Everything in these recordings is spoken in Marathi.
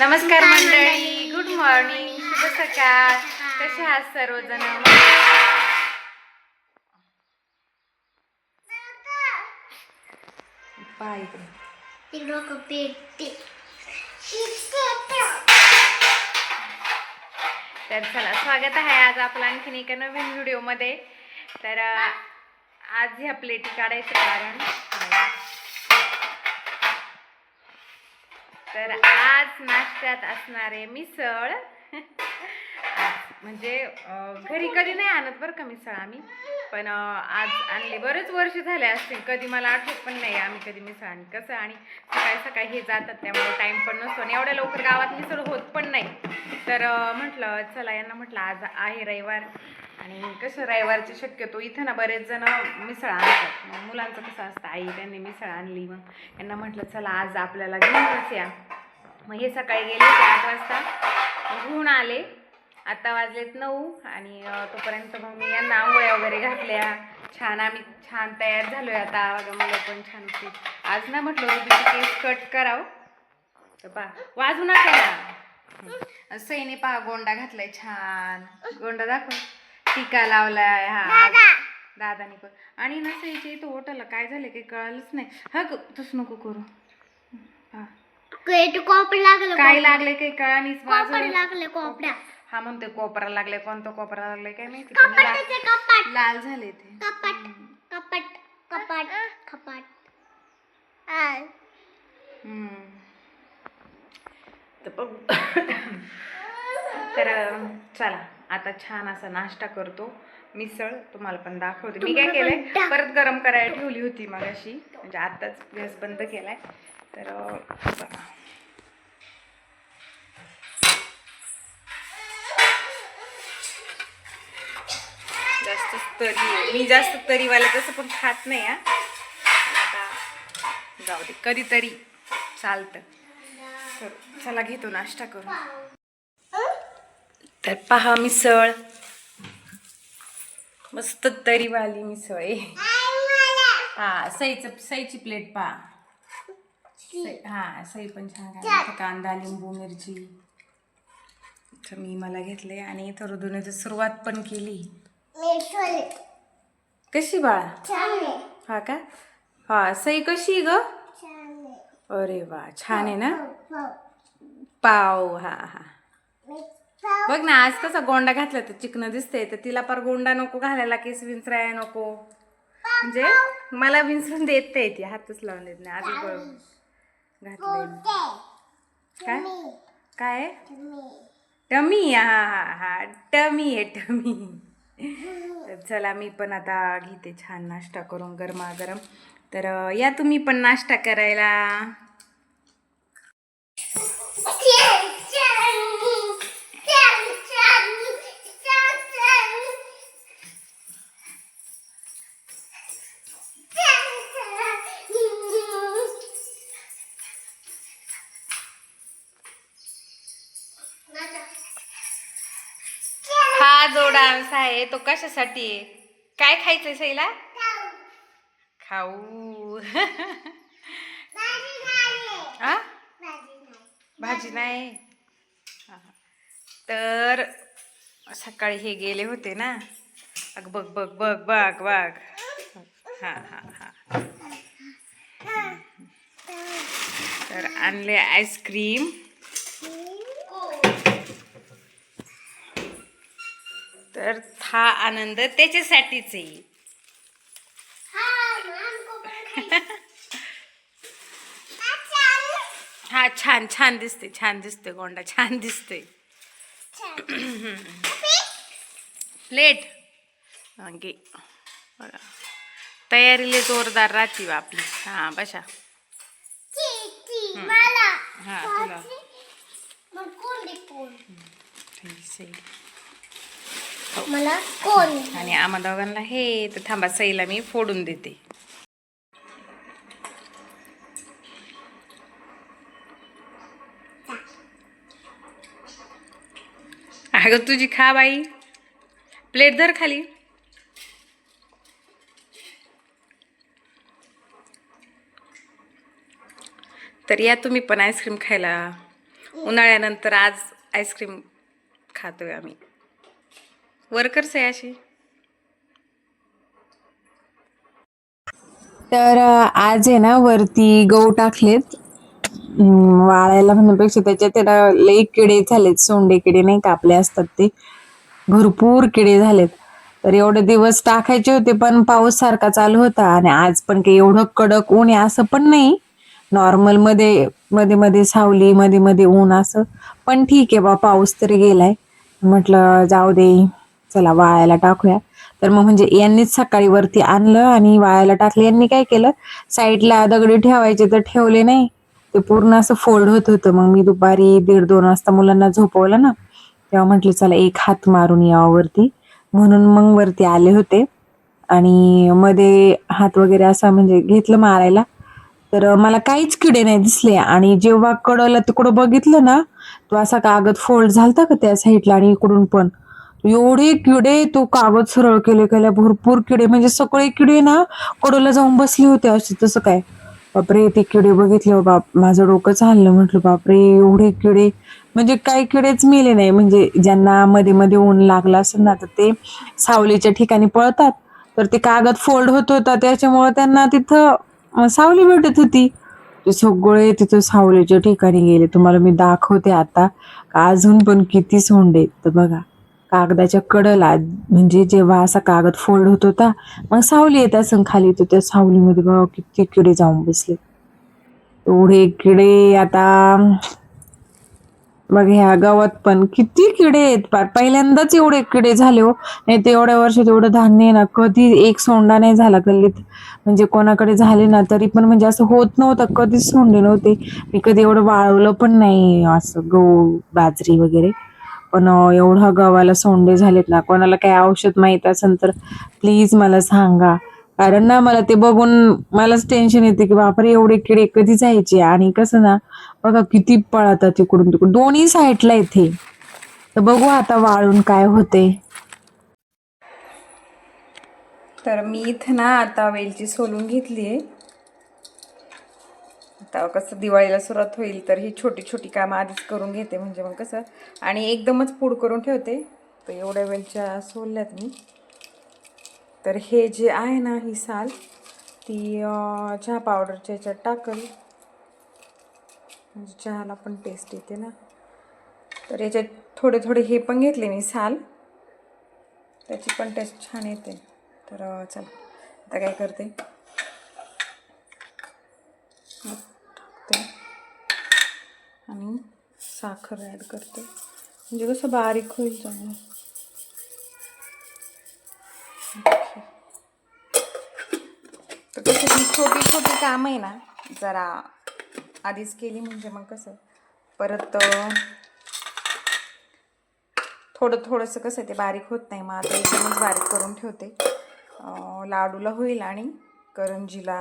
नमस्कार मंडळी. गुड मॉर्निंग शुभ सकाळ. कसे आहात सर्वजण? पेटते तर चला स्वागत आहे आज आपलं आणखीन एका नवीन व्हिडिओमध्ये. तर आज ह्या प्लेटी काढायचं कारण तर आज नाश्त्यात असणारे मिसळ. म्हणजे घरी कधी नाही आणत बरं का मिसळ आम्ही. पण आज आणले. बरेच वर्ष झाले असतील. कधी मला आठवत पण नाही आम्ही कधी मिसळ आणि कसं आणि सकाळी सकाळी हे जातात त्यामुळे टाईम पण नसतो. आणि एवढ्या लवकर गावात मिसळ होत पण नाही. तर म्हटलं चला यांना म्हटलं आज आहे रविवार. आणि कसं रविवारची शक्यतो इथं ना बरेच जण मिसळ आणतात. मग मुलांचं कसं असतं आई त्यांनी मिसळ आणली मग यांना म्हटलं चला आज आपल्याला घेऊनच या. मग हे सकाळी गेले ते आठ वाजता. घेऊन आले. आत्ता वाजलेत नऊ आणि तोपर्यंत मग मी यांना आंघोळ्या वगैरे घातल्या. छान आम्ही छान तयार झालो आहे आता. बघा मुलं पण छान होती. आज ना म्हटलं रुबीची केस कट करावं. तर पा वाजू नका ना. सईने पहा गोंडा घातलाय छान. गोंडा दाखव. टिका लावलाय हा. दादाने पण. आणि ना सईच्या इथं होटलला काय झालं काही कळालंच नाही. हा तसं नको करू. हा. पेट कोपड लागलं काय लागले काही कळानीच लागले कोपड्या हा म्हणते कोपरा लागले कोणतं कोपरा लागले काय माहिती. पण लाल झाले ते कपाट. कपाट कपाट कपाट आ, हम्म. तर बघू. तर अं, चला. आता छान असा नाश्ता करतो. मिसळ तुम्हाला पण दाखवते. मी काय केलंय? परत गरम करायला ठेवली होती मगाशी. म्हणजे आताच गॅस बंद केलाय. तर बघा. जास्त तरी मी जास्त तरीवाला तसं पण खात नाही हा. आता जाऊ दे. कधीतरी चालतं. चला घेतो नाश्ता करू तर पहा मिसळ. मस्त तरीवाली मिसळ आहे. हा सईचं सईची प्लेट पहा. सई हा सई पण छान कांदा लिंबू मिरची. तर मी मला घेतले आणि इथं रुदुनेची सुरुवात पण केली. कशी बाळा? हा का? हा सई कशी ग? अरे वा छान आहे ना? पाव हा हा. बघ ना आज कसा गोंडा घातला तर चिकन दिसतंय तर तिला पर गोंडा नको घालायला केस विंचराया नको. म्हणजे मला विंचरून देत नाही ती हातच लावून देत नाही आधी बघ. काय? काय? टमी हा हा हा टमी आहे टमी. चला मी पण आता घेते छान नाश्ता करून गरमागरम. तर या तुम्ही पण नाश्ता करायला. आहे तो कशासाठी? आहे काय खायचंय सैला खाऊ. आ? भाजी नाही. तर सकाळी हे गेले होते ना? अग बघ बघ बघ बघ बघ. हा हा हा. तर आणले आईस्क्रीम. तर हा आनंद त्याच्यासाठीच आहे. हा छान छान दिसते छान दिसते गोंडा छान दिसते. प्लेट. बघा. तयारीले जोरदार राहते बा आपली. हा बशा हा तुला. मला कोण? आणि आम्हा दोघांना हे तर थांबा सईला मी फोडून देते. अगं तुझी खा बाई. प्लेट धर खाली. तर या तुम्ही पण आईस्क्रीम खायला. उन्हाळ्यानंतर आज आईस्क्रीम खातोय आम्ही. वर्कर्स आहे अशी. तर आज आहे ना वरती गहू टाकलेत. वाळायला म्हणण्यापेक्षा त्याच्यात त्याला लई किडे झालेत. सोंडे किडे नाही कापले असतात ते. भरपूर किडे झालेत. तर एवढे दिवस टाकायचे होते पण पाऊस सारखा चालू होता आणि आज पण काही एवढं कडक ऊन आहे असं पण नाही. नॉर्मलमध्ये मध्ये मध्ये सावली मध्ये मध्ये ऊन असं. पण ठीक आहे बा पाऊस तरी गेलाय. म्हटलं जाऊ दे. चला वाळायला टाकूया. तर मग म्हणजे यांनीच सकाळी वरती आणलं आणि वाळायला टाकलं. यांनी काय केलं? साईडला दगडी ठेवायचे तर ठेवले नाही. ते पूर्ण असं फोल्ड होत होतं. मग मी दुपारी दीड दोन वाजता मुलांना झोपवलं ना तेव्हा म्हटलं चला एक हात मारून यावं वरती. म्हणून मग वरती आले होते. आणि मध्ये हात वगैरे असा म्हणजे घेतलं मारायला. तर मला काहीच किडे नाही दिसले. आणि जेव्हा कडला तिकडं बघितलं ना तो असा कागद फोल्ड झालता का त्या साईडला आणि इकडून पण. एवढे किडे तो कागद सरळ केले केल्या भरपूर किडे. म्हणजे सगळे किडे ना कडोला जाऊन बसले होते असे. तसं काय? बापरे ते किडे बघितले. हो बाप माझं डोकंच चाललं. म्हटलं बापरे एवढे किडे. म्हणजे काही किडेच मेले नाही. म्हणजे ज्यांना मध्ये मध्ये ऊन लागलं असेल ना तर ते सावलीच्या ठिकाणी पळतात. तर ते कागद फोल्ड होत होता. त्याच्यामुळे त्यांना तिथं सावली भेटत होती. ते सगळे तिथं सावलीच्या ठिकाणी गेले. तुम्हाला मी दाखवते आता. का अजून पण किती सोंडे आहेत. तर बघा. कागदाच्या कडला म्हणजे जेव्हा असा कागद फोल्ड होत होता मग सावली येत असं खाली येतो त्या सावलीमध्ये बघा किती किडे जाऊन बसले. एवढे किडे आता. मग ह्या गावात पण किती किडे आहेत. पार पहिल्यांदाच एवढे किडे झाले हो. नाही ते एवढ्या वर्षात एवढं धान्य ना कधी एक सोंडा नाही झाला गल्लीत. म्हणजे कोणाकडे झाले ना तरी पण म्हणजे असं होत नव्हतं. कधीच सोंडे नव्हते. मी कधी एवढं वाळवलं पण नाही असं गहू बाजरी वगैरे. पण एवढा एवढं गव्हाला सोंडे झालेत ना कोणाला काही औषध माहीत असेल तर प्लीज मला सांगा. कारण ना मला ते बघून मलाच टेन्शन येते की बापरे एवढे किडे कधी जायचे? आणि कसं ना बघा किती पळतात तिकडून तिकडून. दोन्ही साईडला इथे. तर बघू आता वाळून काय होते. तर मी इथं ना आता वेलची सोलून घेतली आहे आता कसं दिवाळीला सुरुवात होईल तर ही छोटी छोटी कामं आधीच करून घेते. म्हणजे मग कसं आणि एकदमच पूड करून ठेवते. तर एवढ्या वेळच्या सोलल्यात मी. तर हे जे आहे ना ही साल ती चहा पावडरच्या याच्यात टाकल. म्हणजे चहाला पण टेस्ट येते ना. तर याच्यात थोडे थोडे हे पण घेतले मी साल. त्याची पण टेस्ट छान येते. तर चल चला. आता काय करते? आणि साखर ॲड करते. म्हणजे कसं बारीक होईल चांगलं. तर कसं ही छोटी छोटी कामं आहे ना जरा आधीच केली म्हणजे मग कसं परत थोडं थोडंसं कसं ते बारीक होत नाही. मग आता एकदमच बारीक करून ठेवते. लाडूला होईल आणि करंजीला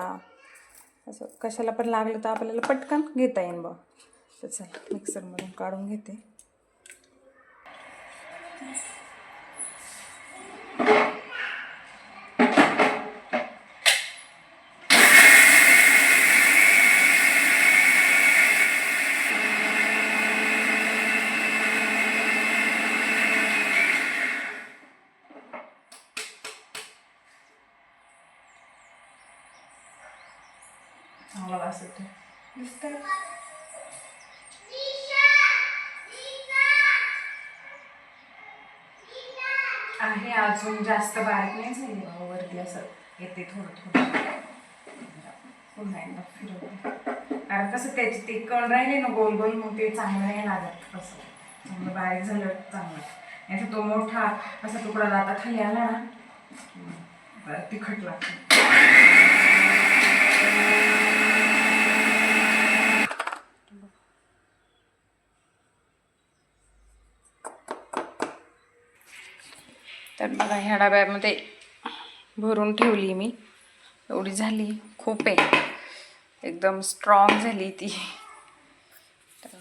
असं कशाला पण लागलं तर आपल्याला पटकन घेता येईन बघ. तर चला मिक्सरमधून काढून घेते चांगला वास येतो दिसतंय आहे अजून जास्त बारीक नाही झाली वरती असं येते थोडं थोडं. पुन्हा एकदा फिरवते. कारण कसं त्याची ते कण राहिले ना गोल गोल मग ते चांगलं नाही लागत असं. चांगलं बारीक झालं चांगलं. नाही तर तो मोठा असा तुकडा आता खाली आला ना बरं तिखट लागतो. तर बघा ह्या डब्यामध्ये भरून ठेवली मी. एवढी झाली खूप आहे. एकदम स्ट्रॉंग झाली ती. तर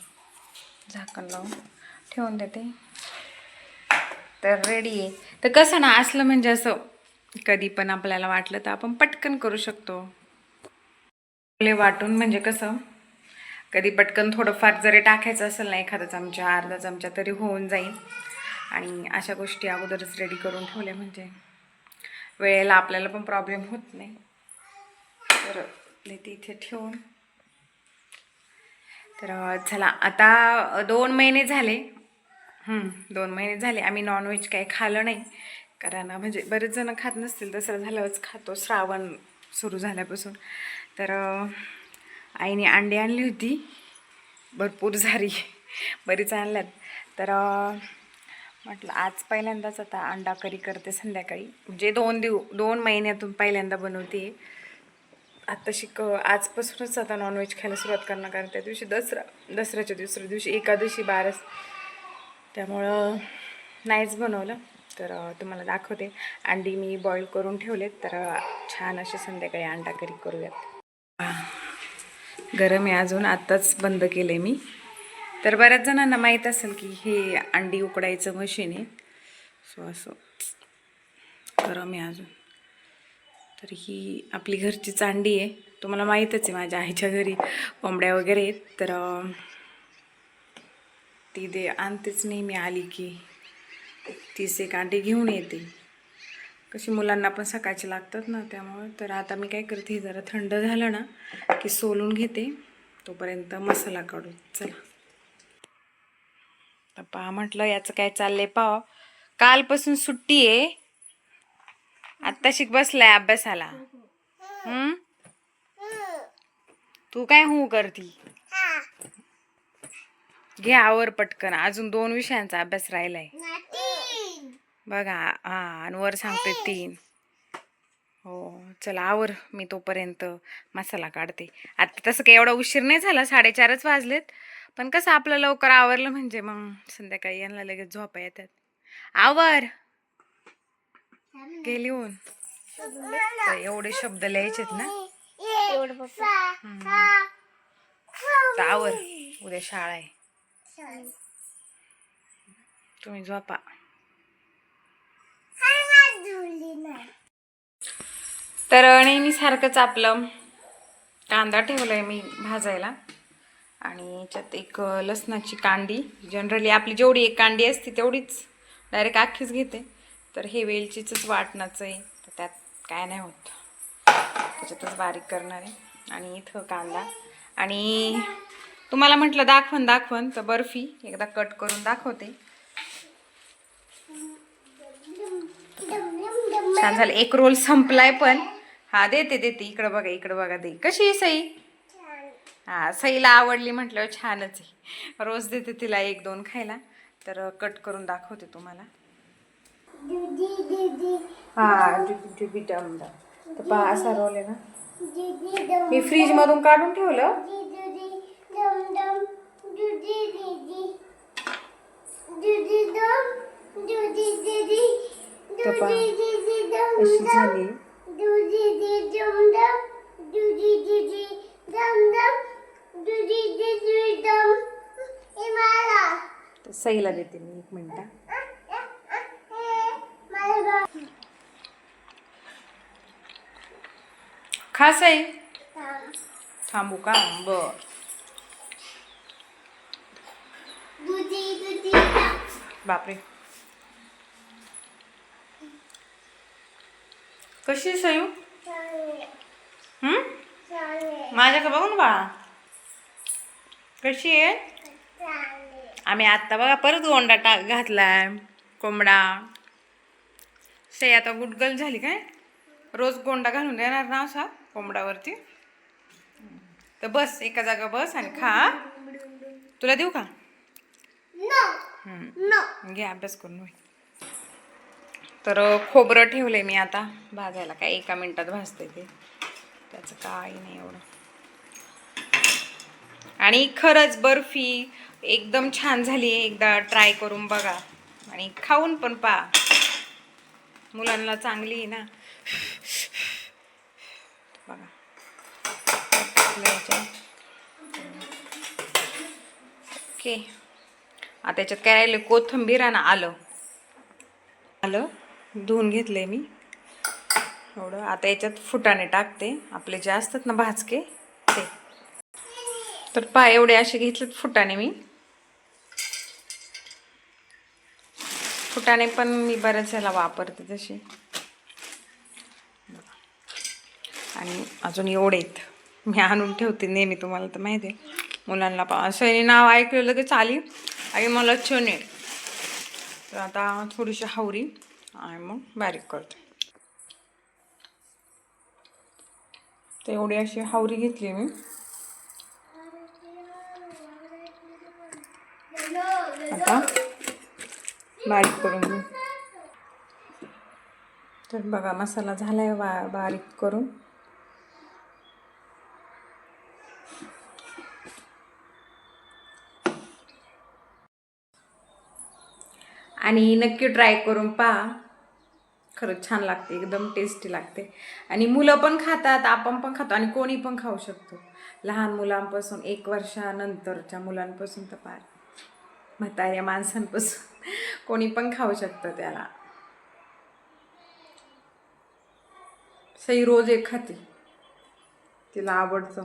झाकण लावून ठेवून देते. तर रेडी आहे. तर कसं ना असलं म्हणजे असं कधी पण आपल्याला वाटलं तर आपण पटकन करू शकतो. आपले वाटून म्हणजे कसं कधी पटकन थोडंफार जरी टाकायचं असेल ना एखादा चमचा अर्धा चमचा तरी होऊन जाईल. आणि अशा गोष्टी अगोदरच रेडी करून ठेवल्या म्हणजे वेळेला आपल्याला पण प्रॉब्लेम होत नाही. तर ते इथे ठेवून. तर चला आता दोन महिने झाले. दोन महिने झाले. आम्ही नॉनव्हेज काही खाल्लं नाही. कारण म्हणजे बरेच जण खात नसतील दसरा झाल्यावरच खातो. श्रावण सुरू झाल्यापासून. तर आईने अंडी आणली होती. भरपूर झारी बरीच आणल्यात. तर म्हटलं आज पहिल्यांदाच आता अंडा करी करते संध्याकाळी. म्हणजे दोन दिव दोन महिन्यातून पहिल्यांदा बनवते. आता शिक आजपासूनच आता नॉनव्हेज खायला सुरुवात करणार कारण त्या दिवशी दसरा दसऱ्याच्या दुसऱ्या दिवशी एकादशी बारस त्यामुळं नाहीच बनवलं. तर तुम्हाला दाखवते. अंडी मी बॉईल करून ठेवलेत तर छान असे संध्याकाळी अंडा करी करूयात. गरम आहे अजून आत्ताच बंद केले मी. तर बऱ्याच जणांना माहीत असेल की हे अंडी उकडायचं मशीन आहे. सो असं. गरम आहे अजून. तर ही आपली घरचीच अंडी आहे. तुम्हाला माहीतच आहे माझ्या आईच्या घरी कोंबड्या वगैरे आहेत. तर ती दे आणतेच नाही मी आली की तीस एक अंडी घेऊन येते. कशी मुलांना पण सकाळची लागतात ना त्यामुळं. तर आता मी काय करते हे जरा थंड झालं ना की सोलून घेते. तोपर्यंत मसाला काढू. चला. तर पहा म्हटलं याचं काय चाललंय पाव. कालपासून सुट्टी आहे. आत्ता शिक बसलाय अभ्यासाला. हम्म? तू काय हू करती? घे आवर पटकन. अजून दोन विषयांचा अभ्यास राहिलाय. बघा हा आणि वर सांगते तीन. हो चला आवर मी तोपर्यंत मसाला काढते. आता तसं काही एवढा उशीर नाही झाला? साडेचारच वाजलेत. पण कसं आपलं लवकर आवरलं म्हणजे मग संध्याकाळी यांना लगेच झोपा येतात. आवर. लिहून तर एवढे शब्द लिहायचेत ना. आवर. उद्या शाळा आहे. तुम्ही झोपा. तर नेहमी सारखंच आपलं कांदा ठेवलाय मी भाजायला. आणि याच्यात एक लसणाची कांडी. जनरली आपली जेवढी एक कांडी असते तेवढीच डायरेक्ट अख्खीच घेते. तर हे वेलचीचंच वाटणाचं आहे. तर त्यात काय नाही होत. त्याच्यातच बारीक करणार आहे. आणि इथं कांदा. आणि तुम्हाला म्हटलं दाखवण दाखवण. तर बर्फी एकदा कट करून दाखवते. छान झालं. एक रोल संपलाय पण. हा देते देते. इकडं बघा इकडं बघा दे. कशी सई? हा सईला आवडली म्हटल्यावर छानच आहे रोज देते तिला एक दोन खायला तर कट करून दाखवते तुम्हाला जुबी तर पहा असा रोल आहे ना मी फ्रीज मधून काढून ठेवलं तर पहा अशी झाली सईला देते मी एक मिनिट. खा सई. थांबू का? बर. बापरे. कशी सयू हम्म का बघून बाळा. कशी आहे? आम्ही आत्ता बघा परत गोंडा टाक घातलाय कोंबडा. सई आता गुडगल झाली काय? रोज गोंडा घालून देणार ना असा कोंबडावरती? तर बस एका जागा बस आणि खा तुला देऊ का. घे अभ्यास करून तर खोबरं ठेवलंय मी आता भाजायला. काय एका मिनिटात भाजते ते. त्याचं काही नाही एवढं. आणि खरंच बर्फी एकदम छान झाली आहे. एकदा ट्राय करून बघा. आणि खाऊन पण पा. मुलांना चांगली आहे ना. बघा. ओके. आता त्याच्यात काय राहिलं? कोथिंबीर आणि आलं. आलं. धुवून घेतलंय मी. एवढं. आता याच्यात फुटाणे टाकते. आपले जे असतात ना भाजके ते. तर पाय एवढे असे घेतलेत फुटाने मी. फुटाणे पण मी बऱ्याच याला वापरते तसे आणि अजून एवढे आहेत. मी आणून ठेवते नेहमी तुम्हाला तर माहिती आहे. मुलांना पा असं नाव ऐकलं लगेच आली. आणि मला छान तर आता थोडीशी हावरी. आणि मग बारीक करते. तर एवढी अशी हावरी घेतली मी आता बारीक करून घेऊ. तर बघा मसाला झाला आहे बा बारीक करून. आणि नक्की ट्राय करून पहा. खरंच छान लागते एकदम टेस्टी लागते. आणि मुलं पण खातात आपण पण खातो आणि कोणी पण खाऊ शकतो. लहान मुलांपासून एक वर्षानंतरच्या मुलांपासून तर पार म्हाताऱ्या माणसांपासून. कोणी पण खाऊ शकतं त्याला. सई रोज एक खाते. तिला आवडतं.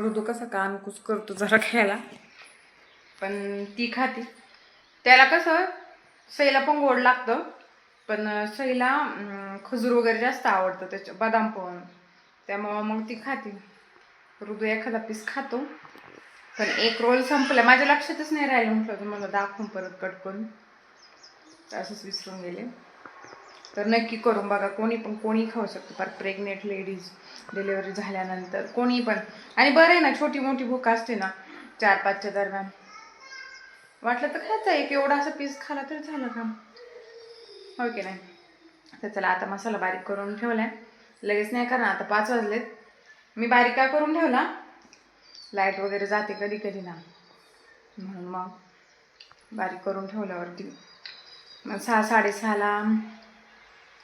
ऋतू कसा कानकुच करतो जरा खायला. पण ती खाते. त्याला कसं सईला पण गोड लागतं. पण सईला खजूर वगैरे जास्त आवडतं त्याच्या बदाम पण. त्यामुळं मग ती खाते. ऋतू एखादा पीस खातो. पण एक रोल संपला. माझ्या लक्षातच नाही राहिलं. म्हटलं तुम्हाला दाखवून परत कट करून. तर असंच विसरून गेले. तर नक्की करून बघा. कोणी पण कोणी खाऊ शकतो. फार प्रेग्नेंट लेडीज डिलिव्हरी झाल्यानंतर कोणी पण. आणि बरं आहे ना छोटी मोठी भूक असते ना चार पाचच्या दरम्यान. वाटलं तर खायचं. एक एवढा असा पीस खाला तरी झालं का? हो की नाही? तर चला आता मसाला बारीक करून ठेवला आहे लगेच नाही करणार. आता पाच वाजलेत. मी बारीक का करून ठेवला? लाइट वगैरे जाते कधी कधी ना. म्हणून मग बारीक करून ठेवल्यावरती. मग सहा साडेसहाला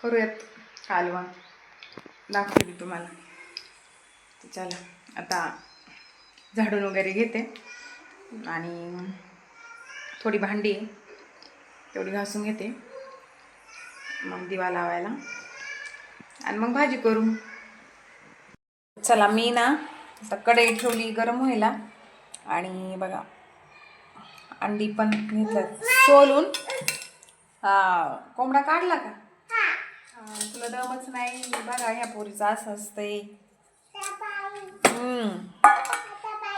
करूयात कालवण दाखवते मी तुम्हाला. तर चला आता झाडून वगैरे घेते. आणि थोडी भांडी तेवढी घासून घेते. मग दिवा लावायला. आणि मग भाजी करू. चला मी ना आता कढई ठेवली गरम व्हायला. आणि बघा अंडी पण घेतलं सोलून. हा कोंबडा काढला का? तुला दमच नाही? बघा ह्या पोरीचं असं असतंय.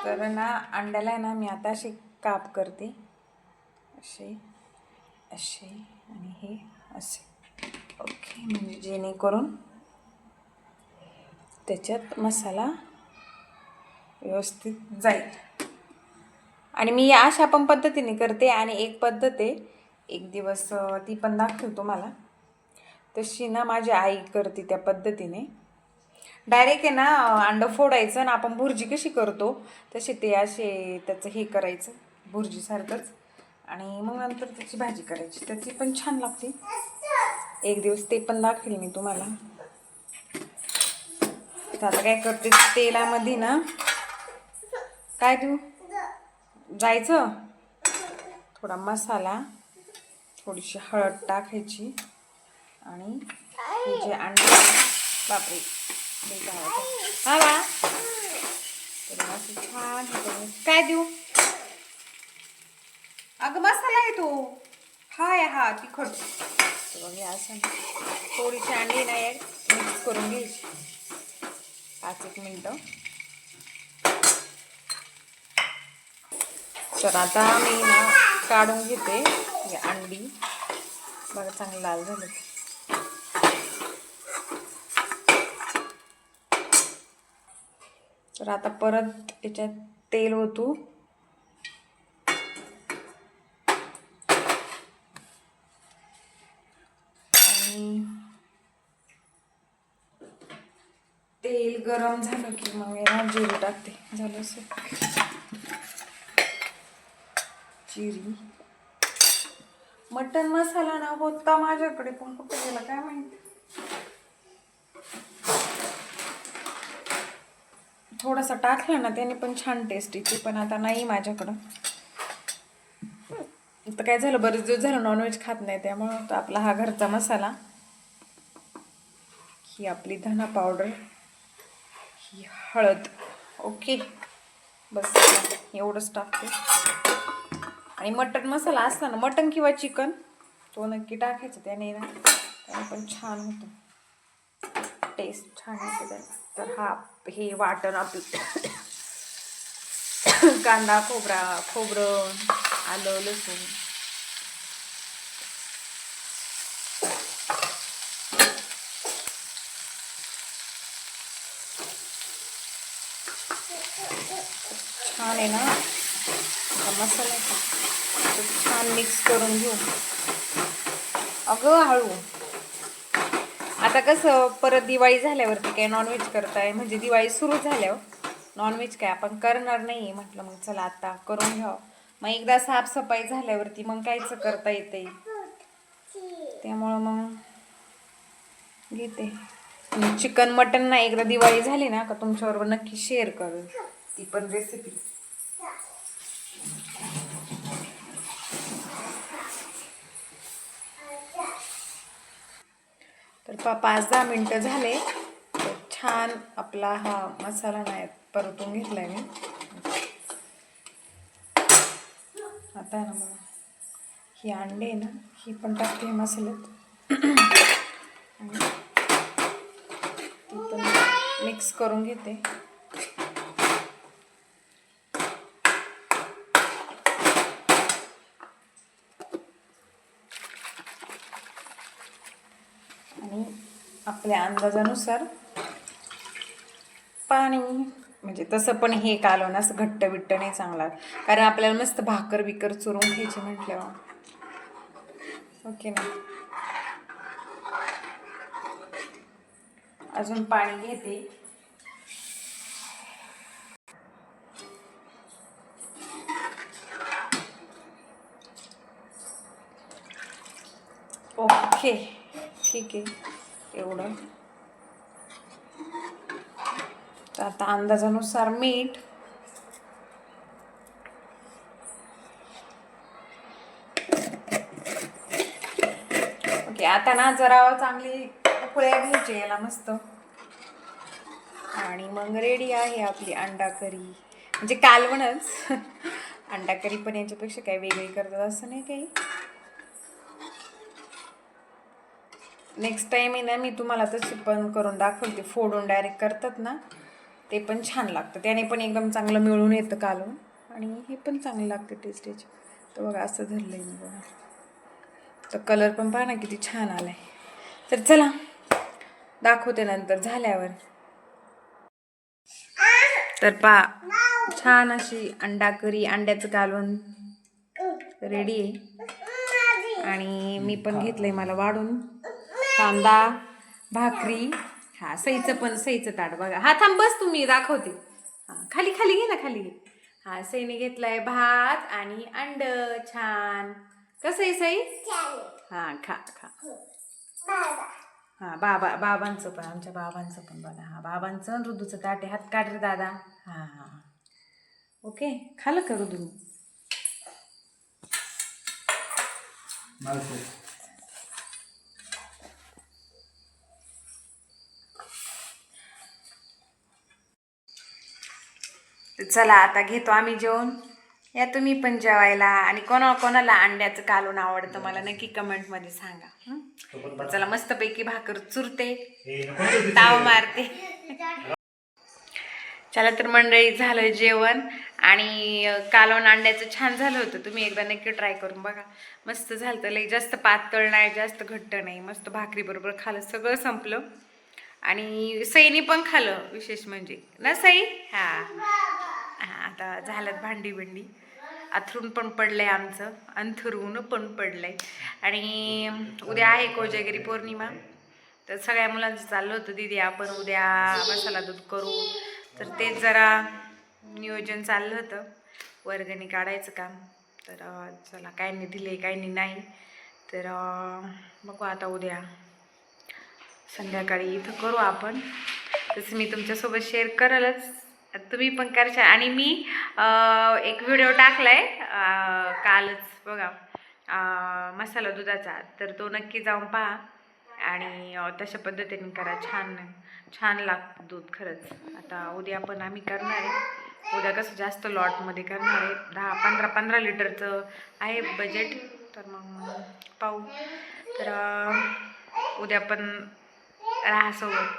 तर ना अंड्याला आहे ना मी आता असे काप करते. असे असे आणि हे असे. ओके म्हणजे जेणेकरून त्याच्यात मसाला व्यवस्थित जाईल. आणि मी या अशा पण पद्धतीने करते आणि एक पद्धत आहे एक दिवस ती पण दाखवतो तुम्हाला. तशी ना माझी आई करते त्या पद्धतीने. डायरेक्ट आहे ना अंडं फोडायचं आणि आपण भुर्जी कशी करतो तसे ते असे त्याचं हे करायचं भुर्जीसारखंच. आणि मग नंतर त्याची भाजी करायची. त्याची पण छान लागते. एक दिवस ते पण दाखवेल मी तुम्हाला. तर आता काय करते तेलामध्ये ना काय देऊ? जायचं? थोडा मसाला थोडीशी हळद टाकायची आणि जे अंडे बापरे. हा बा. छान काय देऊ? अगं मसाला आहे तो. हाय हा तिखट. बघ असं थोडीशी अंडी ना एक मिक्स करून घ्यायची. पाच एक मिनटं. तर आता मी ना काढून घेते अंडी. बघा चांगलं लाल झालं. तर आता परत याच्यात तेल ओतू. आणि तेल गरम झालं की मग मी ना जिरे टाकते. झालं असं. जिरी मटन मसाला ना होता माझ्याकडे पण कुठे गेला काय माहिती? थोडासा टाकला ना त्याने पण छान टेस्ट येते पण आता नाही माझ्याकडं. तर काय झालं बरेच दिवस झालं नॉनव्हेज खात नाही त्यामुळं आपला हा घरचा मसाला. ही आपली धना पावडर ही हळद. ओके बस एवढंच टाकते. आणि मटन मसाला असला ना मटन किंवा चिकन तो नक्की टाकायचं त्याने ना. त्याने पण छान होतं. टेस्ट छान येते त्याने तर हा हे वाटण आपलं. कांदा खोबरा खोबरं आलं लसूण. छान आहे ना मसाला छान मिक्स करून घेऊ. अगं हळू. आता कसं परत दिवाळी झाल्यावरती काय नॉनव्हेज करताय? म्हणजे दिवाळी सुरू झाल्यावर नॉनव्हेज काय आपण करणार नाही म्हटलं मग चला आता करून घ्यावं. मग एकदा साफसफाई झाल्यावरती मग कायचं करता येते त्यामुळं मग घेते. चिकन मटन ना एकदा दिवाळी झाली ना का तुमच्याबरोबर नक्की शेअर करू. ती पण रेसिपी तर पा पाच दहा मिनटं झाले. तर छान आपला हा मसाला नाही परतून घेतलाय मी. आता ना मला ही अंडे आहे ना ही पण टाकते मसाल्यात. आणि ती पण मिक्स करून घेते आणि आपल्या अंदाजानुसार पाणी म्हणजे तसं पण हे कालवण घट्ट बिट्ट नाही चांगला. कारण आपल्याला मस्त भाकर बिकर चुरून घ्यायची म्हटल्यावर. ओके ना? अजून पाणी घेते. ओके ठीक आहे. एवढं. तर आता अंदाजानुसार मीठ. ओके आता ना जरा चांगली उकळ्या घ्यायची याला मस्त. आणि मग रेडी आहे आपली अंडा करी म्हणजे कालवणच. अंडा करी पण याच्यापेक्षा काही वेगळी करतात असं नाही काही. नेक्स्ट टाईम आहे ना मी तुम्हाला तशी पण करून दाखवते. फोडून डायरेक्ट करतात ना ते पण छान लागतं. त्याने पण एकदम चांगलं मिळून येतं कालून आणि हे पण चांगलं लागतं टेस्ट तर बघा असं धरलं आहे मी बघा. तर कलर पण पहा ना किती छान आला आहे तर चला दाखवते नंतर झाल्यावर. तर पा छान अशी अंडा करी अंड्याचं कालवण रेडी आहे. आणि मी पण घेतलं आहे मला वाढून. कांदा भाकरी हा सईचं पण सईचं ताट बघा. हा थांब बस तुम्ही दाखवते. हा खाली खाली घे ना खाली. घे हा सईने घेतलाय भात आणि अंड. छान. कसं आहे सई? हा खा खा. हा बाबा बाबांचं पण आमच्या बाबांचं पण बघा. हा बाबांचं ऋदूचं ताट आहे. हात काढ रे दादा. हा हा ओके खाल का ऋदू चला आता घेतो आम्ही जेवण. या तुम्ही पण जेवायला आणि कोणा कोणाला अंड्याचं कालून आवडतं मला नक्की कमेंटमध्ये सांगा. हं? चला मस्तपैकी भाकर चुरते. ताव मारते. चला तर मंडळी झालं जेवण आणि अं, कालवण अंड्याचं छान झालं होतं. तुम्ही एकदा नक्की ट्राय करून बघा. मस्त झालं तर लई जास्त पातळ नाही जास्त घट्ट नाही. मस्त भाकरी बरोबर सगळं संपलं. आणि सईनी पण खाल्लं विशेष म्हणजे. ना सई? हा. हां आता झालं भांडी बिंडी अथरून पण पडलंय आमचं. अंथरून पण पडलंय. आणि उद्या आहे कोजागिरी पौर्णिमा. तर सगळ्या मुलांचं चाललं होतं. दीदी आपण उद्या मसाला दूध करू. तर तेच जरा नियोजन चाललं होतं. वर्गणी काढायचं काम. तर चला काहींनी दिले काहींनी नाही तर बघू आता उद्या. संध्याकाळी इथं करू आपण. तसं मी तुमच्यासोबत शेअर करलच. तुम्ही पण करशा आणि मी एक व्हिडिओ टाकलाय आहे कालच बघा मसाला दुधाचा. तर तो नक्की जाऊन पहा. आणि तशा पद्धतीने करा. छान छान लागतं दूध खरंच. आता उद्या पण आम्ही करणार आहे. उद्या कसं जास्त लॉटमध्ये करणार आहे. दहा पंधरा पंधरा लिटरचं आहे बजेट तर मग पाहू. तर उद्या पण राहा सोबत.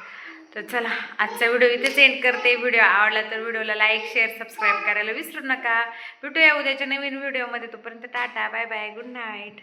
तर चला आजचा व्हिडिओ इथेच एंड करते. व्हिडिओ आवडला तर व्हिडिओला लाईक शेअर सबस्क्राईब करायला विसरू नका. भेटूया उद्याच्या नवीन व्हिडिओमध्ये. तोपर्यंत tata bye bye good night